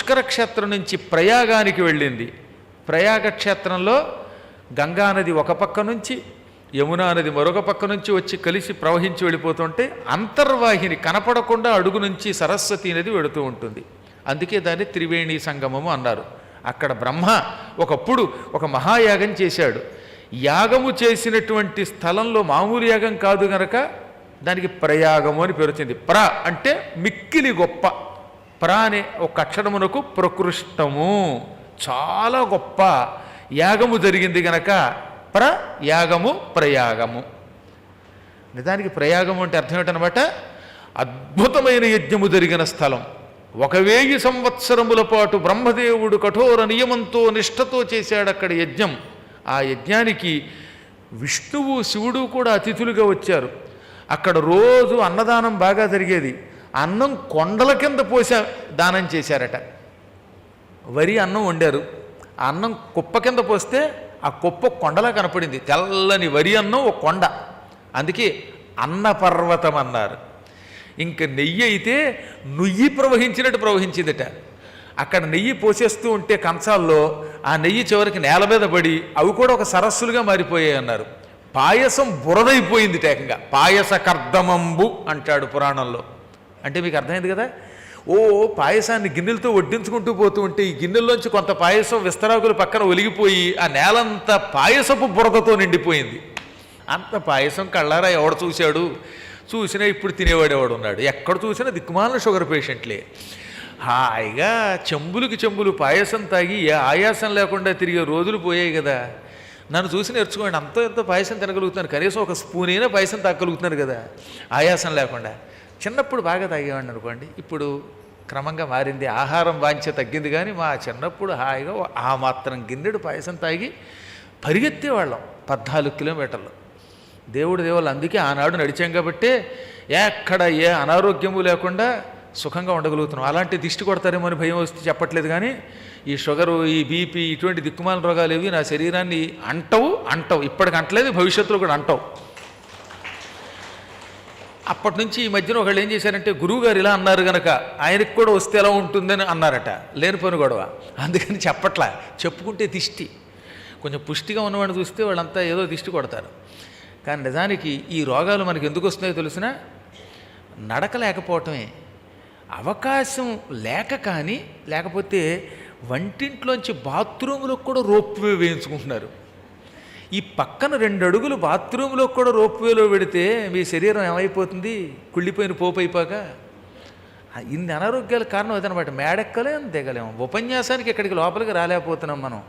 పుష్కర క్షేత్రం నుంచి ప్రయాగానికి వెళ్ళింది. ప్రయాగ క్షేత్రంలో గంగానది ఒక పక్క నుంచి యమునా నది మరొక పక్క నుంచి వచ్చి కలిసి ప్రవహించి వెళ్ళిపోతుంటే అంతర్వాహిని కనపడకుండా అడుగు నుంచి సరస్వతి నది వెడుతూ ఉంటుంది. అందుకే దాన్ని త్రివేణి సంగమము అన్నారు. అక్కడ బ్రహ్మ ఒకప్పుడు ఒక మహాయాగం చేశాడు. యాగము చేసినటువంటి స్థలంలో మామూలు యాగం కాదు గనక దానికి ప్రయాగము అని పేరుచింది ప్ర అంటే మిక్కిలి గొప్ప. ప్ర అనే ఒక అక్షరమునకు ప్రకృష్టము. చాలా గొప్ప యాగము జరిగింది గనక ప్ర యాగము ప్రయాగము. నిజానికి ప్రయాగం అంటే అర్థం ఏంటనమాట అద్భుతమైన యజ్ఞము జరిగిన స్థలం. ఒక వేయి సంవత్సరముల పాటు బ్రహ్మదేవుడు కఠోర నియమంతో నిష్ఠతో చేశాడు అక్కడ యజ్ఞం. ఆ యజ్ఞానికి విష్ణువు శివుడు కూడా అతిథులుగా వచ్చారు. అక్కడ రోజు అన్నదానం బాగా జరిగేది. అన్నం కొండల కింద పోసా దానం చేశారట. వరి అన్నం వండారు. అన్నం కుప్ప కింద పోస్తే ఆ కుప్ప కొండలా కనపడింది. తెల్లని వరి అన్నం ఒక కొండ. అందుకే అన్నపర్వతం అన్నారు. ఇంక నెయ్యి అయితే నుయ్యి ప్రవహించినట్టు ప్రవహించిందిట. అక్కడ నెయ్యి పోసేస్తూ ఉంటే కంచాల్లో ఆ నెయ్యి చివరికి నేల మీద పడి అవి కూడా ఒక సరస్సులుగా మారిపోయాయి అన్నారు. పాయసం బురదైపోయింది టేకంగా పాయస కర్దమంబు అంటాడు పురాణంలో. అంటే మీకు అర్థమైంది కదా? ఓ పాయసాన్ని గిన్నెలతో వడ్డించుకుంటూ పోతూ ఉంటే ఈ గిన్నెల్లోంచి కొంత పాయసం విస్తరాకులు పక్కన ఒలిగిపోయి ఆ నేలంతా పాయసపు బురదతో నిండిపోయింది. అంత పాయసం కళ్ళారా ఎవడు చూశాడు? చూసినా ఇప్పుడు తినేవాడు ఎవడు ఉన్నాడు? ఎక్కడ చూసినా దిక్కుమాలిన షుగర్ పేషెంట్లే. హాయిగా చెంబులకి చెంబులు పాయసం తాగి ఆయాసం లేకుండా తిరిగే రోజులు పోయాయి కదా. నన్ను చూసి నేర్చుకోండి అంత ఎంతో పాయసం తినగలుగుతున్నాను. కనీసం ఒక స్పూన్ అయినా పాయసం తాగలుగుతున్నాను కదా. ఆయాసం లేకుండా. చిన్నప్పుడు బాగా తాగేవాడిని అనుకోండి. ఇప్పుడు క్రమంగా మారింది. ఆహారం వాంఛ తగ్గింది కానీ మా చిన్నప్పుడు హాయిగా ఆ మాత్రం గిన్నెడు పాయసం తాగి పరిగెత్తేవాళ్ళం పద్నాలుగు కిలోమీటర్లు. దేవుడి దేవుళ్ళు అందుకే ఆనాడు నడిచాం కాబట్టి ఎక్కడ ఏ అనారోగ్యము లేకుండా సుఖంగా ఉండగలుగుతున్నాం. అలాంటి దిష్టి కొడతారేమో అని భయం వస్తే చెప్పట్లేదు కానీ ఈ షుగరు ఈ బీపీ ఇటువంటి దిక్కుమాల రోగాలు ఇవి నా శరీరాన్ని అంటవు అంటవు. ఇప్పటికి అంటలేదు భవిష్యత్తులో కూడా అంటవు. అప్పటి నుంచి ఈ మధ్యన ఒకళ్ళు ఏం చేశారంటే గురువు గారు ఇలా అన్నారు కనుక ఆయనకి కూడా వస్తే ఎలా ఉంటుందని అన్నారట లేనిపోని గొడవ. అందుకని చెప్పట్లా చెప్పుకుంటే దిష్టి. కొంచెం పుష్టిగా ఉన్నవాడిని చూస్తే వాళ్ళంతా ఏదో దిష్టి కొడతారు. కానీ నిజానికి ఈ రోగాలు మనకి ఎందుకు వస్తున్నాయో తెలిసిన నడక లేకపోవటమే అవకాశం లేక కానీ లేకపోతే వంటింట్లోంచి బాత్రూంలో కూడా రోప్వే వేయించుకుంటున్నారు. ఈ పక్కన రెండు అడుగులు బాత్రూంలో కూడా రోప్వేలో పెడితే మీ శరీరం ఏమైపోతుంది? కుళ్ళిపోయిన పోపు అయిపోక? ఇన్ని అనారోగ్యాల కారణం అదనమాట. మేడెక్కలేం దిగలేము ఉపన్యాసానికి ఇక్కడికి లోపలికి రాలేకపోతున్నాం మనం.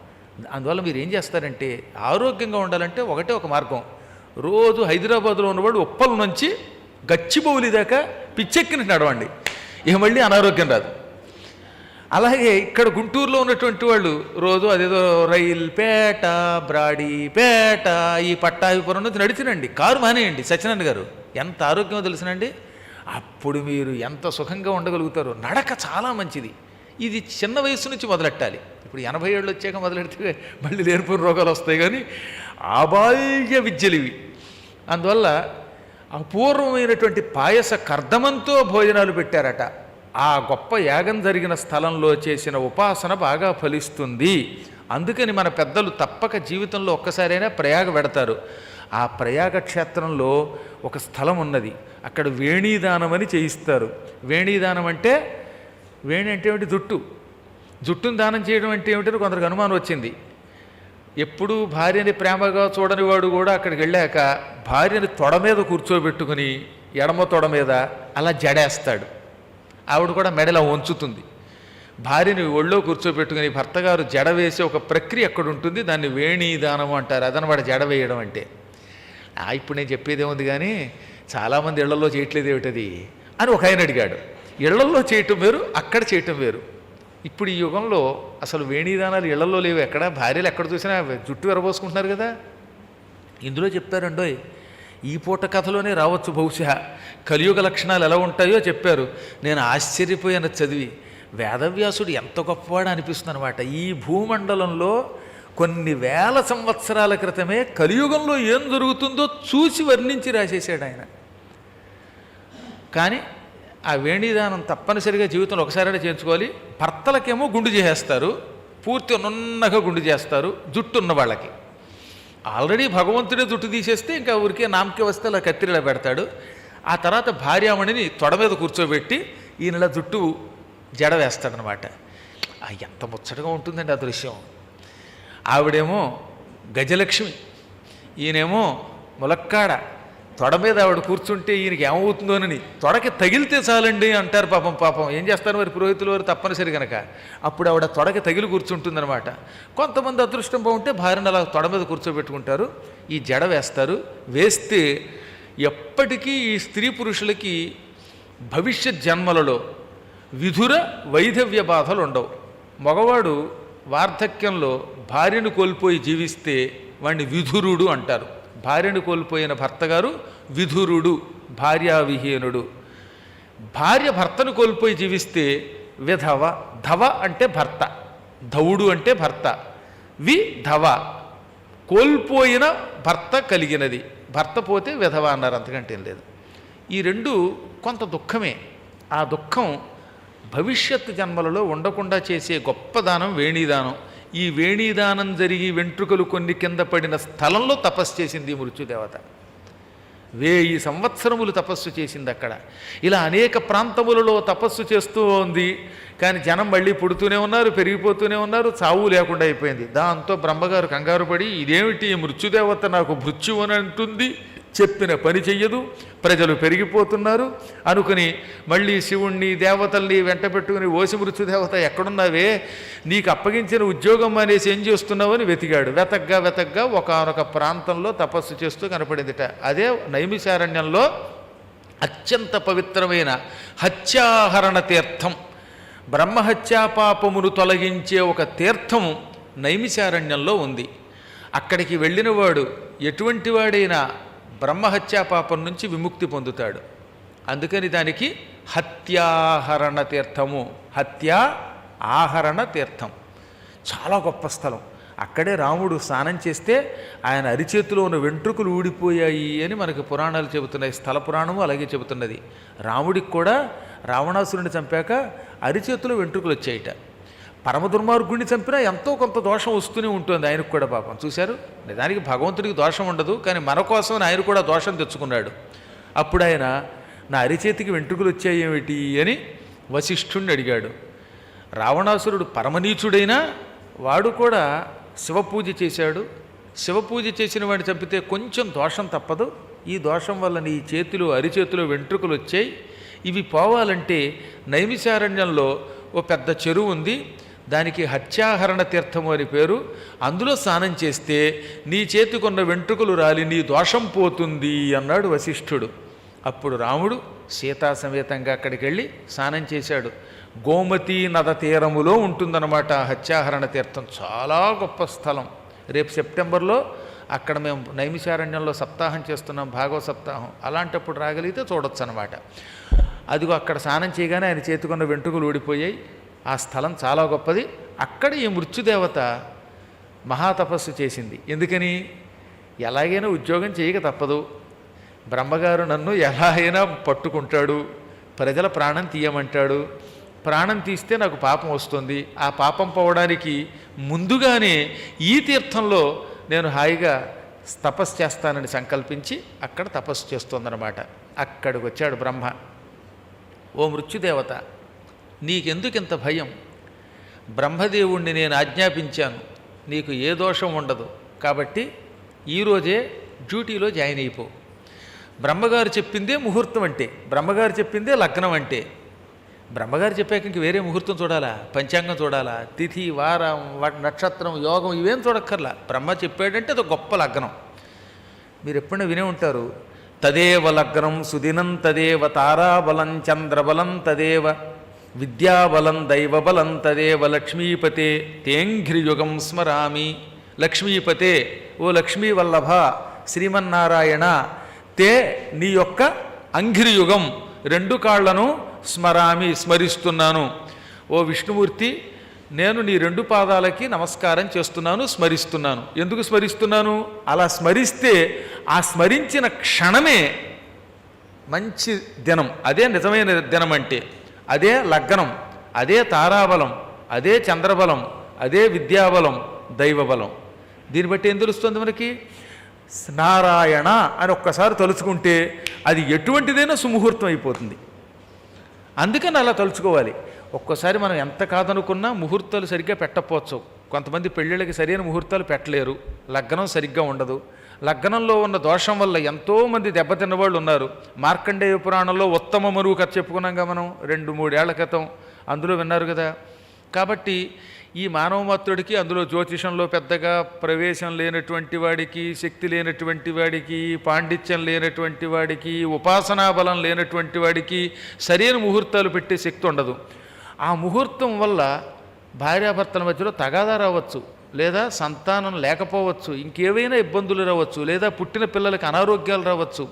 అందువల్ల మీరు ఏం చేస్తారంటే ఆరోగ్యంగా ఉండాలంటే ఒకటే ఒక మార్గం. రోజు హైదరాబాద్లో ఉన్నవాడు ఉప్పల నుంచి గచ్చిబౌలి దాకా పిచ్చెక్కిన నడవండి. ఇక మళ్ళీ అనారోగ్యం రాదు. అలాగే ఇక్కడ గుంటూరులో ఉన్నటువంటి వాళ్ళు రోజు అదేదో రైల్పేట బ్రాడీపేట ఈ పట్టాభిపురం నుంచి నడిచినండి కారు మానేయండి సత్యనారాయణ గారు. ఎంత ఆరోగ్యమో తెలుసునండి. అప్పుడు మీరు ఎంత సుఖంగా ఉండగలుగుతారో. నడక చాలా మంచిది. ఇది చిన్న వయసు నుంచి మొదలెట్టాలి. ఇప్పుడు ఎనభై ఏళ్ళు వచ్చాక మొదలెడితే మళ్ళీ లేనిపోయిన రోగాలు వస్తాయి కానీ ఆబాల్య విద్యలు ఇవి. అందువల్ల అపూర్వమైనటువంటి పాయస కర్దమంతో భోజనాలు పెట్టారట. ఆ గొప్ప యాగం జరిగిన స్థలంలో చేసిన ఉపాసన బాగా ఫలిస్తుంది. అందుకని మన పెద్దలు తప్పక జీవితంలో ఒక్కసారైనా ప్రయాగ పెడతారు. ఆ ప్రయాగ క్షేత్రంలో ఒక స్థలం ఉన్నది. అక్కడ వేణీదానం అని చేయిస్తారు. వేణీదానం అంటే వేణి అంటే ఏమిటి? జుట్టు. జుట్టును దానం చేయడం అంటే ఏమిటని కొందరికి అనుమానం వచ్చింది. ఎప్పుడు భార్యని ప్రేమగా చూడని వాడు కూడా అక్కడికి వెళ్ళాక భార్యని తొడ మీద కూర్చోబెట్టుకుని ఎడమ తొడ మీద అలా జడేస్తాడు. ఆవిడ కూడా మెడలో వంచుతుంది. భార్యని ఒళ్ళో కూర్చోబెట్టుకుని భర్త గారు జడ వేసే ఒక ప్రక్రియ అక్కడ ఉంటుంది. దాన్ని వేణీదానం అంటారు. అదనమాట జడ వేయడం అంటే. "ఆ, ఇప్పుడు నేను చెప్పేదేముంది కానీ చాలామంది ఇళ్ళలో చేయట్లేదు ఏమిటది? అని ఒక ఆయన అడిగాడు. ఇళ్ళలో చేయటం వేరు అక్కడ చేయటం వేరు. ఇప్పుడు ఈ యుగంలో అసలు వేణీదానాలు ఇళ్ళలో లేవు. ఎక్కడ? భార్యలు ఎక్కడ చూసినా జుట్టు ఎరబోసుకుంటున్నారు కదా. ఇందులో చెప్తారండోయ్ ఈ పూట కథలోనే రావచ్చు బహుశా. కలియుగ లక్షణాలు ఎలా ఉంటాయో చెప్పారు. నేను ఆశ్చర్యపోయాను చదివి. వేదవ్యాసుడు ఎంత గొప్పవాడు అనిపిస్తుంది అనమాట ఈ భూమండలంలో కొన్ని వేల సంవత్సరాల క్రితమే కలియుగంలో ఏం జరుగుతుందో చూసి వర్ణించి రాసేసాడు ఆయన. కానీ ఆ వేణిదానం తప్పనిసరిగా జీవితంలో ఒకసారి చేయించుకోవాలి. భర్తలకేమో గుండు చేసేస్తారు. పూర్తి నున్నగా గుండు చేస్తారు. జుట్టు ఉన్న వాళ్ళకి. ఆల్రెడీ భగవంతుడే జుట్టు తీసేస్తే ఇంకా ఊరికే నామకే వస్తే అలా కత్తిరిలా పెడతాడు. ఆ తర్వాత భార్యామణిని తొడ మీద కూర్చోబెట్టి ఈయనలా జుట్టు జడ వేస్తాడనమాట. ఎంత ముచ్చటగా ఉంటుందండి ఆ దృశ్యం. ఆవిడేమో గజలక్ష్మి ఈయనేమో ములక్కాడ తొడ మీద ఆవిడ కూర్చుంటే ఈయనకి ఏమవుతుందోనని తొడకి తగిలితే చాలండి అంటారు పాపం పాపం. ఏం చేస్తారు మరి పురోహితులు వారు? తప్పనిసరి కనుక అప్పుడు ఆవిడ తొడకి తగిలి కూర్చుంటుందన్నమాట. కొంతమంది అదృష్టం బాగుంటే భార్యను అలా తొడ మీద కూర్చోబెట్టుకుంటారు. ఈ జడ వేస్తారు. వేస్తే ఎప్పటికీ ఈ స్త్రీ పురుషులకి భవిష్యత్ జన్మలలో విధుర వైధవ్య బాధలు ఉండవు. మగవాడు వార్ధక్యంలో భార్యను కోల్పోయి జీవిస్తే వాడిని విధురుడు అంటారు. భార్యను కోల్పోయిన భర్త గారు విధురుడు భార్యావిహీనుడు భార్య భర్తను కోల్పోయి జీవిస్తే విధవ ధవ అంటే భర్త ధవుడు అంటే భర్త. వి ధవ కోల్పోయిన భర్త కలిగినది. భర్త పోతే విధవ అన్నారు అంతకంటే ఏం లేదు. ఈ రెండు కొంత దుఃఖమే. ఆ దుఃఖం భవిష్యత్తు జన్మలలో ఉండకుండా చేసే గొప్ప దానం వేణీదానం. ఈ వేణీదానం జరిగి వెంట్రుకలు కొన్ని కింద పడిన స్థలంలో తపస్సు చేసింది ఈ మృత్యుదేవత. వేయి సంవత్సరములు తపస్సు చేసింది అక్కడ. ఇలా అనేక ప్రాంతములలో తపస్సు చేస్తూ ఉంది. కానీ జనం మళ్ళీ పుడుతూనే ఉన్నారు పెరిగిపోతూనే ఉన్నారు చావు లేకుండా అయిపోయింది. దాంతో బ్రహ్మగారు కంగారు పడి ఇదేమిటి ఈ మృత్యుదేవత నాకు మృత్యువు అని అంటుంది? చెప్పిన పని చెయ్యదు ప్రజలు పెరిగిపోతున్నారు. అనుకుని మళ్ళీ శివుణ్ణి దేవతల్ని వెంట పెట్టుకుని ఓసి మృత్యుదేవత ఎక్కడున్నావే? నీకు అప్పగించిన ఉద్యోగం అనేసి ఏం చేస్తున్నావని వెతికాడు. వెతగ్గా వెతగ్గా ఒకనొక ప్రాంతంలో తపస్సు చేస్తూ కనపడిందిట. అదే నైమిశారణ్యంలో అత్యంత పవిత్రమైన హత్యాహరణ తీర్థం. బ్రహ్మహత్యాపాపమును తొలగించే ఒక తీర్థం నైమిశారణ్యంలో ఉంది. అక్కడికి వెళ్ళినవాడు ఎటువంటి వాడైనా బ్రహ్మహత్యా పాపం నుంచి విముక్తి పొందుతాడు. అందుకని దానికి హత్యాహరణ తీర్థము హత్య ఆహరణ తీర్థం. చాలా గొప్ప స్థలం. అక్కడే రాముడు స్నానం చేస్తే ఆయన అరిచేతిలో ఉన్న వెంట్రుకలు ఊడిపోయాయి అని మనకి పురాణాలు చెబుతున్నాయి. స్థల పురాణము అలాగే చెబుతున్నది. రాముడికి కూడా రావణాసురుని చంపాక అరిచేతిలో వెంట్రుకలు వచ్చాయిట. పరమ దుర్మార్గుడిని చంపినా ఎంతో కొంత దోషం వస్తూనే ఉంటుంది ఆయనకు కూడా పాపం. చూశారు? నిజానికి భగవంతుడికి దోషం ఉండదు కానీ మన కోసం ఆయన కూడా దోషం తెచ్చుకున్నాడు. అప్పుడు ఆయన నా అరిచేతికి వెంట్రుకలు వచ్చాయేమిటి? అని వశిష్ఠుణ్ణి అడిగాడు. రావణాసురుడు పరమనీచుడైనా వాడు కూడా శివపూజ చేశాడు. శివపూజ చేసిన వాడిని చంపితే కొంచెం దోషం తప్పదు. ఈ దోషం వల్ల నీ చేతిలో అరిచేతిలో వెంట్రుకలు వచ్చాయి. ఇవి పోవాలంటే నైమిశారణ్యంలో ఓ పెద్ద చెరువు ఉంది. దానికి హత్యాహరణ తీర్థము అని పేరు. అందులో స్నానం చేస్తే నీ చేతికున్న వెంట్రుకలు రాలి నీ దోషం పోతుంది అన్నాడు వశిష్ఠుడు. అప్పుడు రాముడు సీతా సమేతంగా అక్కడికి వెళ్ళి స్నానం చేశాడు. గోమతీ నద తీరములో ఉంటుందన్నమాట హత్యాహరణ తీర్థం. చాలా గొప్ప స్థలం. రేపు సెప్టెంబర్లో అక్కడ మేము నైమిషారణ్యంలో సప్తాహం చేస్తున్నాం భాగవ సప్తాహం. అలాంటప్పుడు రాగలిగితే చూడొచ్చు అనమాట అదిగో అక్కడ స్నానం చేయగానే ఆయన చేతికున్న వెంట్రుకలు ఊడిపోయాయి. ఆ స్థలం చాలా గొప్పది. అక్కడ ఈ మృత్యుదేవత మహాతపస్సు చేసింది. ఎందుకని? ఎలాగైనా ఉద్యోగం చేయక తప్పదు. బ్రహ్మగారు నన్ను ఎలా అయినా పట్టుకుంటాడు. ప్రజల ప్రాణం తీయమంటాడు. ప్రాణం తీస్తే నాకు పాపం వస్తుంది. ఆ పాపం పోవడానికి ముందుగానే ఈ తీర్థంలో నేను హాయిగా తపస్సు చేస్తానని సంకల్పించి అక్కడ తపస్సు చేస్తోందనమాట అక్కడికి వచ్చాడు బ్రహ్మ. ఓ మృత్యుదేవత. నీకెందుకు ఇంత భయం? బ్రహ్మదేవుణ్ణి నేను ఆజ్ఞాపించాను. నీకు ఏ దోషం ఉండదు. కాబట్టి ఈరోజే డ్యూటీలో జాయిన్ అయిపో. బ్రహ్మగారు చెప్పిందే ముహూర్తం అంటే బ్రహ్మగారు చెప్పిందే లగ్నం అంటే. బ్రహ్మగారు చెప్పాక ఇంక వేరే ముహూర్తం చూడాలా? పంచాంగం చూడాలా? తిథి వారం నక్షత్రం యోగం ఇవేం చూడక్కర్లా? బ్రహ్మ చెప్పాడంటే అది గొప్ప లగ్నం. మీరు ఎప్పుడైనా వినే ఉంటారు తదేవ లగ్నం సుదినం తదేవ తారాబలం చంద్రబలం తదేవ విద్యాబలం దైవబలం తదేవ లక్ష్మీపతే తేంఘ్రియుగం స్మరామి. లక్ష్మీపతే ఓ లక్ష్మీ వల్లభ శ్రీమన్నారాయణ తే నీ యొక్క అంఘ్రియుగం. రెండు కాళ్ళను స్మరామి స్మరిస్తున్నాను. ఓ విష్ణుమూర్తి నేను నీ రెండు పాదాలకి నమస్కారం చేస్తున్నాను స్మరిస్తున్నాను. ఎందుకు స్మరిస్తున్నాను? అలా స్మరిస్తే ఆ స్మరించిన క్షణమే మంచి దినం. అదే నిజమైన దినం అంటే అదే లగ్నం అదే తారాబలం అదే చంద్రబలం అదే విద్యాబలం దైవబలం. దీన్ని బట్టి ఏం తెలుస్తుంది మనకి? నారాయణ అని ఒక్కసారి తలుచుకుంటే అది ఎటువంటిదైనా సుముహూర్తం అయిపోతుంది. అందుకని అలా తలుచుకోవాలి. ఒక్కోసారి మనం ఎంత కాదనుకున్నా ముహూర్తాలు సరిగ్గా పెట్టపోవచ్చు కొంతమంది పెళ్ళిళ్ళకి సరైన ముహూర్తాలు పెట్టలేరు. లగ్నం సరిగ్గా ఉండదు. లగ్నంలో ఉన్న దోషం వల్ల ఎంతోమంది దెబ్బతిన్న వాళ్ళు ఉన్నారు. మార్కండేయ పురాణంలో ఉత్తమ మరువు కథ చెప్పుకున్నాంగా మనం రెండు మూడేళ్ళ క్రితం. అందులో విన్నారు కదా. కాబట్టి ఈ మానవ మాత్రుడికి అందులో జ్యోతిషంలో పెద్దగా ప్రవేశం లేనటువంటి వాడికి శక్తి లేనటువంటి వాడికి పాండిత్యం లేనటువంటి వాడికి ఉపాసనా బలం లేనటువంటి వాడికి సరైన ముహూర్తాలు పెట్టే శక్తి ఉండదు. ఆ ముహూర్తం వల్ల భార్యాభర్తల మధ్యలో తగాదా రావచ్చు. లేదా సంతానం లేకపోవచ్చు ఇంకేవైనా ఇబ్బందులు రావచ్చు లేదా పుట్టిన పిల్లలకి అనారోగ్యాలు రావచ్చు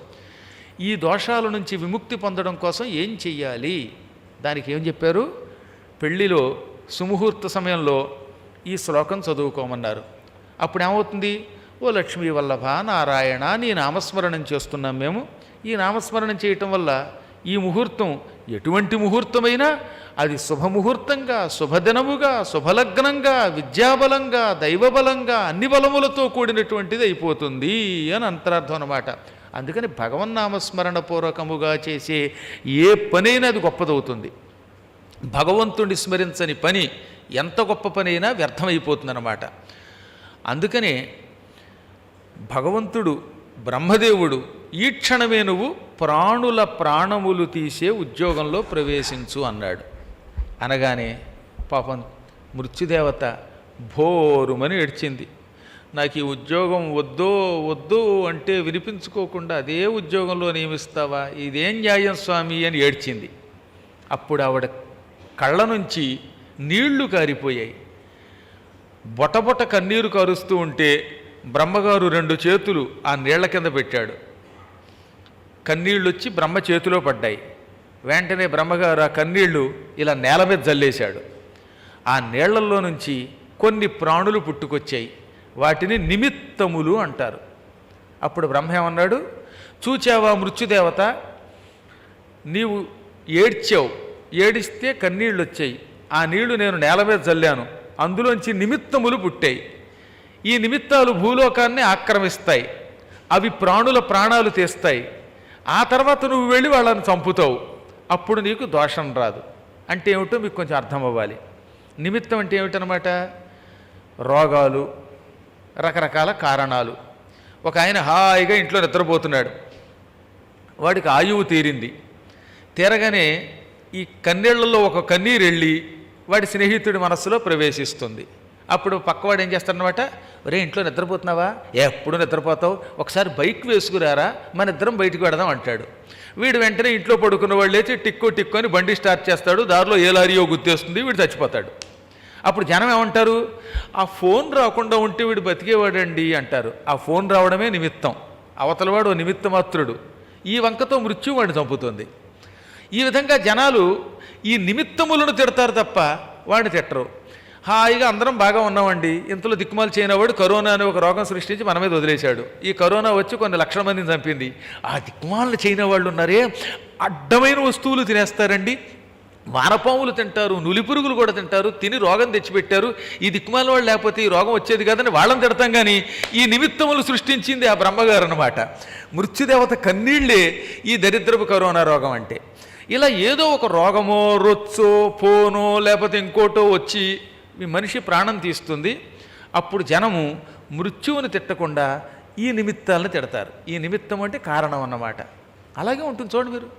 ఈ దోషాల నుంచి విముక్తి పొందడం కోసం ఏం చెయ్యాలి? దానికి ఏం చెప్పారు? పెళ్ళిలో సుముహూర్త సమయంలో ఈ శ్లోకం చదువుకోమన్నారు. అప్పుడు ఏమవుతుంది ఓ లక్ష్మీ వల్లభ నారాయణ నీ నామస్మరణం చేస్తున్నాం మేము. ఈ నామస్మరణం చేయటం వల్ల ఈ ముహూర్తం ఎటువంటి ముహూర్తమైనా అది శుభముహూర్తంగా శుభదినముగా శుభలగ్నంగా విద్యాబలంగా దైవబలంగా అన్ని బలములతో కూడినటువంటిది అయిపోతుంది అని అంతరార్థం అనమాట అందుకని భగవన్నామస్మరణ పూర్వకముగా చేసే ఏ పనైనా అది గొప్పదవుతుంది. భగవంతుడిని స్మరించని పని ఎంత గొప్ప పనైనా వ్యర్థమైపోతుందన్నమాట. అందుకనే భగవంతుడు బ్రహ్మదేవుడు ఈ క్షణమే నువ్వు ప్రాణుల ప్రాణములు తీసే ఉద్యోగంలో ప్రవేశించు అన్నాడు. అనగానే పాపం మృత్యుదేవత భోరుమని ఏడ్చింది. నాకు ఈ ఉద్యోగం వద్దో వద్దు అంటే వినిపించుకోకుండా అదే ఉద్యోగంలో నియమిస్తావా? ఇదేం న్యాయం స్వామి అని ఏడ్చింది. అప్పుడు ఆవిడ కళ్ళ నుంచి నీళ్ళు కారిపోయాయి. బొటబొట కన్నీరు కారుస్తూ ఉంటే బ్రహ్మగారు రెండు చేతులు ఆ నీళ్ళ కింద పెట్టాడు. కన్నీళ్ళు వచ్చి బ్రహ్మ చేతిలో పడ్డాయి. వెంటనే బ్రహ్మగారు ఆ కన్నీళ్ళు ఇలా నేల మీద జల్లేశాడు. ఆ నీళ్ళలో నుంచి కొన్ని ప్రాణులు పుట్టుకొచ్చాయి. వాటిని నిమిత్తములు అంటారు. అప్పుడు బ్రహ్మ ఏమన్నాడు? చూచావా మృత్యుదేవత? నీవు ఏడ్చావు. ఏడిస్తే కన్నీళ్ళు వచ్చాయి ఆ నీళ్ళు నేను నేల మీద చల్లాను అందులోంచి నిమిత్తములు పుట్టాయి. ఈ నిమిత్తాలు భూలోకాన్ని ఆక్రమిస్తాయి. అవి ప్రాణుల ప్రాణాలు తీస్తాయి. ఆ తర్వాత నువ్వు వెళ్ళి వాళ్ళని చంపుతావు. అప్పుడు నీకు దోషం రాదు. అంటే ఏమిటో మీకు కొంచెం అర్థం అవ్వాలి. నిమిత్తం అంటే ఏమిటనమాట రోగాలు రకరకాల కారణాలు. ఒక ఆయన హాయిగా ఇంట్లో నిద్రపోతున్నాడు. వాడికి ఆయువు తీరింది. తీరగానే ఈ కన్నీళ్ళలో ఒక కన్నీరు వెళ్ళి వాడి స్నేహితుడి మనస్సులో ప్రవేశిస్తుంది. అప్పుడు పక్కవాడు ఏం చేస్తాడనమాట ఒరే ఇంట్లో నిద్రపోతున్నావా? ఎప్పుడు నిద్రపోతావు? ఒకసారి బైక్ వేసుకురారా? మన ఇద్దరం బయటకు పెడదాం అంటాడు. వీడు వెంటనే ఇంట్లో పడుకున్న వాళ్ళు లేచి టిక్కు టిక్కు అని బండి స్టార్ట్ చేస్తాడు. దారిలో ఏ లారీయో గుర్తేస్తుంది వీడు చచ్చిపోతాడు. అప్పుడు జనం ఏమంటారు? ఆ ఫోన్ రాకుండా ఉంటే వీడు బతికేవాడండి అంటారు. ఆ ఫోన్ రావడమే నిమిత్తం. అవతలవాడు ఓ నిమిత్త మాత్రుడు ఈ వంకతో మృత్యు వాడిని చంపుతుంది. ఈ విధంగా జనాలు ఈ నిమిత్తములను తిడతారు తప్ప వాడిని తిట్టరు. హాయిగా అందరం బాగా ఉన్నామండి. ఇంతలో దిక్కుమాలు చేయనవాడు కరోనా అనే ఒక రోగం సృష్టించి మన మీద వదిలేశాడు. ఈ కరోనా వచ్చి కొన్ని లక్షల మందిని చంపింది. ఆ దిక్కుమాలను చేయని వాళ్ళు ఉన్నారే అడ్డమైన వస్తువులు తినేస్తారండి. వానపాములు తింటారు నులిపురుగులు కూడా తింటారు తిని రోగం తెచ్చిపెట్టారు. ఈ దిక్కుమాల వాళ్ళు లేకపోతే ఈ రోగం వచ్చేది కాదని వాళ్ళని తిడతాం కానీ ఈ నిమిత్తములు సృష్టించింది ఆ బ్రహ్మగారు అనమాట మృత్యుదేవత కన్నీళ్ళే ఈ దరిద్రపు కరోనా రోగం అంటే. ఇలా ఏదో ఒక రోగమో రొచ్చో పోనో లేకపోతే ఇంకోటో వచ్చి మీ మనిషి ప్రాణం తీస్తుంది అప్పుడు జనము మృత్యువుని తిట్టకుండా ఈ నిమిత్తాలను తిడతారు. ఈ నిమిత్తం అంటే కారణం అన్నమాట. అలాగే ఉంటుంది చూడండి మీరు.